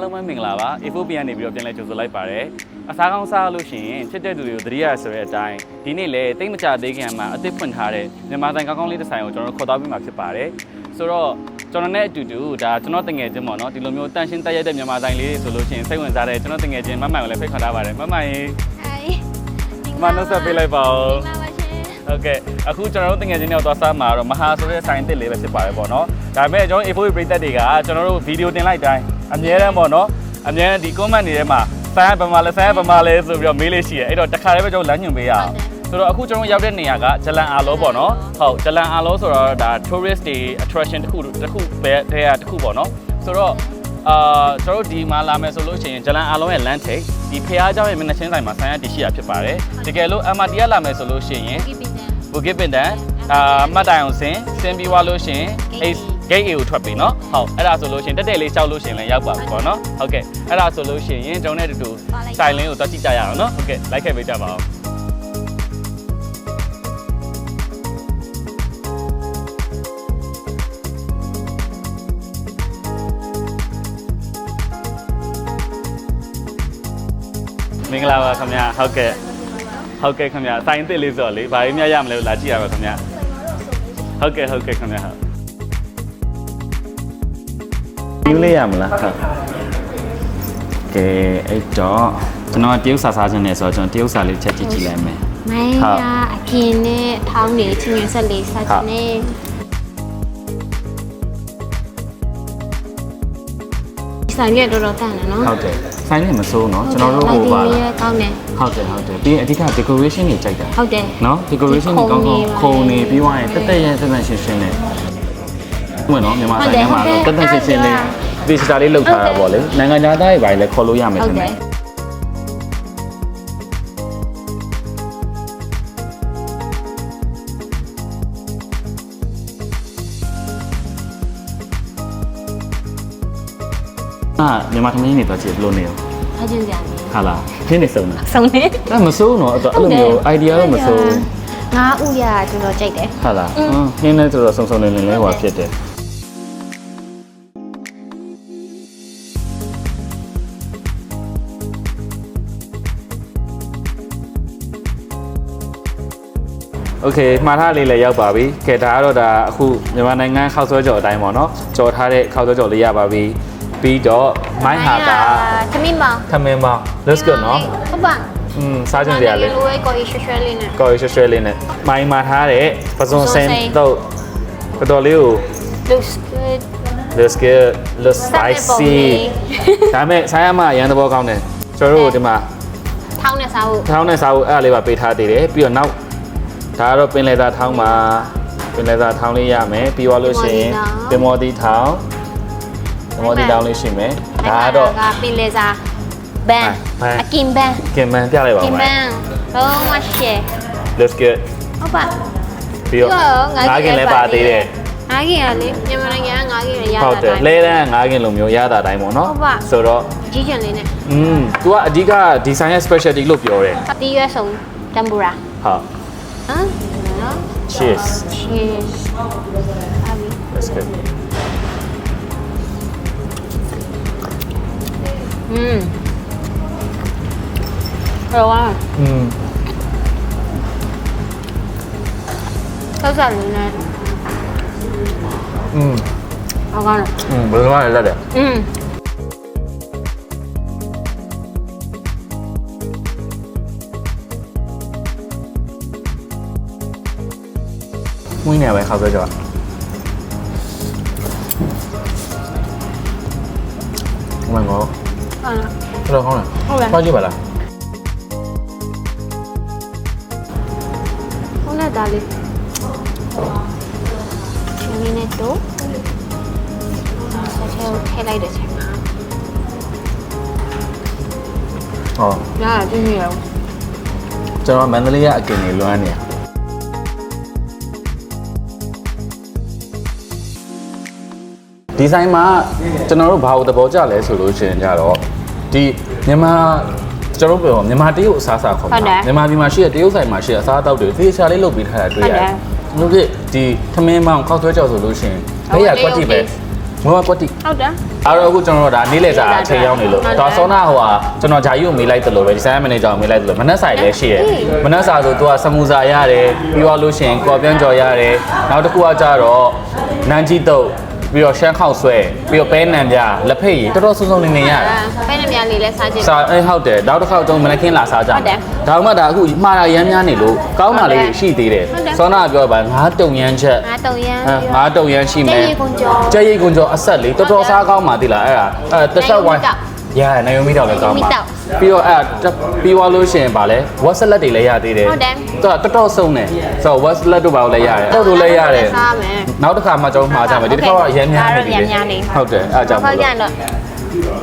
အားလုံးပဲမင်္ဂလာပါ A4PN နေပြီးတော့ပြန်လဲကြိုဆိုလိုက်ပါတယ်အစားကောင်းစားလို့ရှိရင်ချစ်တဲ့သူတွေကိုသတိရဆိုတဲ့အတိုင်းဒီနေ့လေတိတ်မကြသေးခင်မှာအသစ်ဖွင့်ထားတဲ့မြန်မာဆိုင်ကောင်းကောင်းလေးတစ်ဆိုင်ကိုကျွန်တော်တို့ခေါ်သွားပြီးမှဖြစ်ပါတယ်ဆိုတော့ကျွန်တော်နဲ့အတူတူဒါကျွန်တော်တငယ်ချင်းပေါ့နော်ဒီလိုမျိုးတန်ရှင်းတက်ရက်တဲ့မြန်မာဆိုင်လေးတွေဆိုလို့ရှိရင်စိတ်ဝင်စားတဲ့ကျွန်တော်တငယ်ချင်းမမှန်ကိုလည်းဖိတ်ခေါ်ထားပါတယ်မမှန်ရင်ဟိုင်မနှုတ်ဆက်ပေးလိုက်ပါဦးပါပါရှင်ဟုတ်ကဲ့အခုကျွန်တော်တို့တငယ်ချင်းတွေတော့သွားစားမှာတော့မဟာဆိုတဲ့ဆိုင်တစ်လေးပဲဖြစ်ပါတယ်ပေါ့နော်ဒါပေမဲ့ကျွန်တော် A4 ပရိသတ်တွေကကျွန်တော်တို့ဗီဒီယိုတင်လိုက်တိုင်း အများတန်းပေါ့နော်အများဒီ comment တွေထဲမှာဆိုင်ကဘာမှလဲဆိုင်ကဘာမှလဲဆိုပြီးတော့မေးလေးရှိရအဲ့တော့တခါတည်းပဲကျွန်တော်လမ်းညွှန်ပေးရအောင်ဆိုတော့အခုကျွန်တော်ရောက်တဲ့နေရာကဂျလန်အာလောပေါ့နော်ဟုတ်ဂျလန်အာလောဆိုတော့ဒါ tourist တွေ attraction တစ်ခုတစ်ခုပဲတည်းကတစ်ခုပေါ့နော်ဆိုတော့အာကျွန်တော်တို့ဒီမှာလာမယ်ဆိုလို့ရှိရင်ဂျလန်အာလောရဲ့လမ်းထိပ်ဒီဖះเจ้าရဲ့မျက်နှာချင်းဆိုင်မှာဆိုင်ရတည်ရှိတာဖြစ်ပါတယ်တကယ်လို့ MRT ကလာမယ်ဆိုလို့ရှိရင် ကိပီတန် ဘူကစ်ပင်တန်အာမှတ်တိုင်အောင်ဆင်းဆင်းပြီးွားလို့ရှရင် Gate gate A ကိုထွက်ပြီเนาะဟုတ်အဲ့ဒါဆိုလို့ရှရင်တက်တက်လေးရှောက်လို့ရှရင်လည်းရောက်ပါပြီပေါ့เนาะဟုတ်ကဲ့အဲ့ဒါဆိုလို့ရှရင်ကျွန်တော်နဲ့အတူတူဆိုင်လင်းကိုတွားကြည့်ကြရအောင်เนาะဟုတ်ကဲ့လိုက်ခဲ့ပေးကြပါအောင်မင်္ဂလာပါခင်ဗျာဟုတ်ကဲ့ဟုတ်ကဲ့ခင်ဗျာဆိုင်အစ်စ်လေးဆိုတော့လေဘာလို့မြရမလဲလို့လာကြည့်ရပါခင်ဗျာဟုတ်ကဲ့ဟုတ်ကဲ့ခင်ဗျာဟုတ် ယူလိုက်ရမလားဟုတ်ကဲအဲ့တော့ကျွန်တော်တရုတ်စာစားခြင်းနဲ့ဆိုတော့ကျွန်တော်တရုတ်စာလေးချက်ကြည့်ကြည့်လိုက်မယ်မိုင်းကအပြင်နဲ့ထောင်းနေချင်းချင်းဆက်လေးစားခြင်းနဲ့ဆိုင်ရတော်တော်တန်တယ်နော်ဟုတ်တယ်ဆိုင်နဲ့မစိုးနော်ကျွန်တော်တို့ဟိုပါလားကောင်းတယ်ဟုတ်တယ်ဟုတ်တယ်ပြီးရင်အဓိက decoration တွေကြိုက်တာဟုတ်တယ်နော် decoration တွေကောင်းကောင်းခုံနေပြီးွားရင်တက်တက်ရဲစမ်းစမ်းရှင်းရှင်းနဲ့ ဝင်နော်မြန်မာဆိုင်ထဲမှာတော့တက်တက်ရှင်းရှင်းလေးဒီစတာလေးလောက်ထားတာပေါ့လေနိုင်ငံခြားသားတွေပါလေခေါ်လို့ရမယ်ဟုထတ်င်တတယ်ယ်အာမြန်မာသမီးနေတော့ကြည့်ဘယ်လိုနေရောထားခြင်းကြတယ်ဟာလားခင်းနေစုံတာဆုံးနေအဲ့မစိုးနော်အဲ့တော့အဲ့လိုမျိုး idea တော့မစိုးငါဥရကျွန်တော်ကြိုက်တယ်ဟာလားဟင်းခင်းနေဆိုတော့စုံစုံလင်းလင်းလေးဟောဖြစ်တယ် โอเคမှားထားလေးလည်းရောက်ပါပြီ။ကဲဒါကတော့ဒါအခုမြန်မာနိုင်ငံခောက်ဆွဲကြော်အတိုင်းပေါ့နော်။ကြော်ထားတဲ့ခောက်ဆွဲကြော်လေးရပါပြီ။ပြီးတော့မိုင်းဟာက သမီးမောင် ထမင်းမောင် let's go နော် ဟုတ်ပါ ။อืมစားကြင်စရာလေး လိုဝဲကိုရွှဲရွှဲလေးနဲ့ ကော်ရီရွှဲရွှဲလေးနဲ့မိုင်းမှာထားတဲ့ပစုံစင် ပစုံစိမ်း တော့တော်တော်လေးကို looks good let's get the စတဲ့ပုံ spicy လေး ဒါမဲ့ဆိုင်ရမအရန်သဘောကောင်းတယ်ကျွန်တော်တို့ဒီမှာ ထောင်းနဲ့စားဖို့ ထောင်းနဲ့စားဖို့အဲ့ဒါလေးပါပေးထားသေးတယ်ပြီးတော့နောက် ဒါကတော့ပင်လယ်သားထောင်းမှာပင်လယ်သားထောင်းလေးရမယ်ပြီးသွားလို့ရှိရင်ပင်မော်တီထောင်းပင်မော်တီထောင်းလေးရှိမယ်ဒါကတော့ ကပင်လေစားဘန် ဘန် အကင်ဘန် ကင်မန်ပြလိုက်ပါ က ဦး င်ဘ မယ် န်တော့မရှေ let's get ဟုတ်ပါ ပြီးတော့ ငါး ငါးကင်လည်းပါသေးတယ် ငါးကင်ကလေမြန်မာနိုင်ငံကငါးကင်ရရ ဟုတ်တယ် တာ လဲတန်းငါးကင်လိုမျိုးရတာတိုင်းပေါ့နော် ဟုတ်ပါ ဆိုတော့ ကြီးကျယ်လေးနဲ့ อืม तू ကအဓိကဒီဇိုင်းရဲ့ specialty လို့ပြောတယ် တီးရွက်ဆုံးတမ်ဘူရာ ဟုတ် 응? Cheers. Cheers. That's good. 음. 그러와 อืม 소스가 있네. อืม 아가는 อืมมันว่าอะไรแล้วเดี๋ยว 음. မွေးနေပဲခောက်ဆွဲကြောမင်္ဂလာဟုတ်လား ဘယ်လိုခေါင်းလဲဟုတ်လားဖားကြည့်ပါလားဟုတ်လားဒါလေးရှင်လေးနဲ့တော့ဆက်ထဲကိုထည့်လိုက်တဲ့ချိန်မှာဟောညာပြင်းနေရောကျွန်တော်မန္တလေးကအကင်နေလွမ်းနေ ဒီဇိုင်းမှာကျွန်တော်တို့ဘာလို့သဘောကျလဲဆိုလို့ရှိရင်ကြတော့ဒီမြန်မာကျွန်တော်တို့ပြောမြန်မာတရုတ်အစားအစာခေါ်မှာမြန်မာပြည်မှာရှိတဲ့တရုတ်ဆိုင်မှာရှိတဲ့အစားအသောက်တွေသေချာလေးလုပ်ပေးထားတာတွေ့ရတယ်ဟုတ်ကဲ့ဒီသမင်းမောင်ခောက်သွဲကြော်ဆိုလို့ရှိရင်ဘယ်ရကွက်တိပဲမောကွက်တီဟုတ်တယ်အဲ့တော့အခုကျွန်တော်တို့ဒါနေ့လည်စာအချိန်ရောက်နေလို့ဟုတ်တယ်ဒါဆောနာဟိုဟာကျွန်တော်ဂျာယူကိုမေးလိုက်တယ်လို့ပဲဒီဇိုင်းမန်နေဂျာကိုမေးလိုက်တယ်လို့မနက်ဆိုင်လည်းရှိရယ်ဟေးမနက်စာဆိုသူကစမူစာရတယ်ပြီးတော့လို့ရှိရင်ကော်ပြန်ကြော်ရတယ်နောက်တစ်ခုကကြတော့နန်းကြီးတုပ် ပြီးတော့ရှမ်းခောက်ဆွဲပြီးတော့ပဲနံပြလက်ဖက်ရည်တော်တော်စုံစုံနေနေရတယ်ပဲနှမြလေးလဲစားကြည့် စာအေးဟုတ်တယ်နောက်တစ်ခါကျွန်တော်မနက်ခင်းလာစားကြဟုတ်တယ်ဒါမှမဟုတ်ဒါအခုမှားတာရမ်းများနေလို့ကောင်းတာလေးရှိသေးတယ်ဟုတ်တယ် စောနာကပြောပါငါးတုံရမ်းချက် ငါတုံရမ်းအဲငါးတုံရမ်းရှိမယ်ကျက်ရည်ကွန်ကျော်ကျက်ရည်ကွန်ကျော်အဆက်လေးတော်တော်စားကောင်းပါသေးလားအဲ့ဒါအဲတစ်ဆက်ဝိုင်းနိုင် ရိုးမီတောက်ရနိုင်ယုံမီတောက်လည်းကောင်းပါနိုင်ယုံမီတောက်ပြီးတော့အဲ့ဒါပြီးသွားလို့ရှိရင်ဗာလဲ WhatsApp လက်တွေလည်းရသေးတယ်ဟုတ်တယ်သူကတော်တော်ဆုံးတယ်ဆိုတော့ WhatsApp လက်တို့ပါလို့လည်းရတယ်တော့တို့လည်းရတယ်စားမယ်နောက်တစ်ခါမှကျွန်တော်မှာကြမယ်ဒီတစ်ခါကအရင်များနေပြီဒါတော့ရမ်းများနေဟုတ်တယ်အဲ့ဒါကြောင့်ဖောမို့က်ကြလို့တော့ပြီးတေ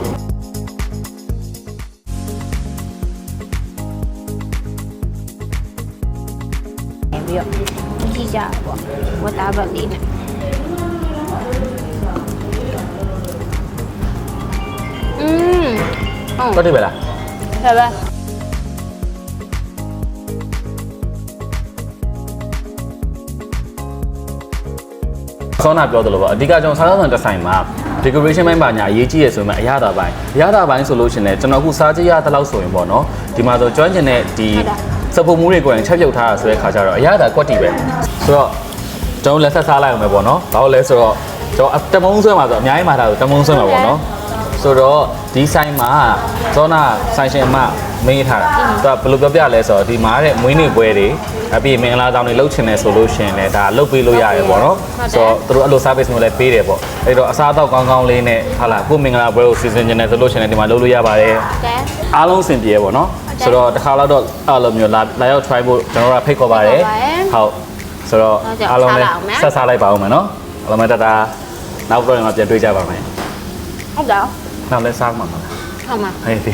ာ့ကြည့်ကြပေါ့ဝတ်သားဘက်လေးနဲ့ ဟုတ်တော့တိပဲလားဒါပဲစောနာပြောသလိုပေါ့အဓိကကျွန်တော်စားသောက်ဆိုင်တစ်ဆိုင်မှာ decoration ပိုင်းပါညာအရေးကြီးရဆိုရင်အရသာပိုင်းအရသာပိုင်းဆိုလို့ရှိရင်လည်းကျွန်တော်အခုစားကြရတဲ့လောက်ဆိုရင်ပေါ့နော်ဒီမှာဆိုကျွမ်းကျင်တဲ့ဒီစပူမှုတွေကိုရင်ချက်ပြုတ်ထားတာဆိုတဲ့ခါကျတော့အရသာကွက်တီပဲဆိုတော့ကျွန်တော်လက်ဆက်စားလိုက်အောင်ပဲပေါ့နော်ဘာလို့လဲဆိုတော့ကျွန်တော်တမုံဆွဲမှာဆိုအများကြီးမှာထားဆိုတမုံဆွဲမှာပေါ့နော် ဆိုတော့ဒီဆိုင်မှာဇောနာဆိုင်ရှင်အမမင်းထားတာသူကဘယ်လိုပြောပြလဲဆိုတော့ဒီမှာတဲ့မွေးနေ့ပွဲတွေအပြီးမင်္ဂလာဆောင်တွေလုပ်ချင်တယ်ဆိုလို့ရှိရင်လည်းဒါလုပ်ပေးလို့ရတယ်ပေါ့နော်ဆိုတော့သူတို့အဲ့လို service မျိုးလည်းပေးတယ်ပေါ့အဲ့တော့အစားအသောက်ကောင်းကောင်းလေးနဲ့ဟာလာကိုမင်္ဂလာပွဲကိုစီစဉ်နေတယ်ဆိုလို့ရှိရင်လည်းဒီမှာလုပ်လို့ရပါတယ်ကဲအားလုံးအဆင်ပြေရပေါ့နော်ဟုတ်တယ်ဆိုတော့တစ်ခါတော့တော့အဲ့လိုမျိုးလာလာရောက် try ဖို့ကျွန်တော်တို့ကဖိတ်ခေါ်ပါတယ်ဖိတ်ခေါ်ပါတယ်ဟုတ်ဆိုတော့ဟုတ်ကြအားလုံးလည်းစားလိုက်အောင်မယ်ဆက်စားလိုက်ပါဦးမယ်နော်အားလုံးပဲတတာနောက်တော့ရင်ပြန်တွေ့ကြပါမယ်ဟုတ် တော့နောက်လည်းစားမှာမလားဟုတ်မှာဟေးဒီ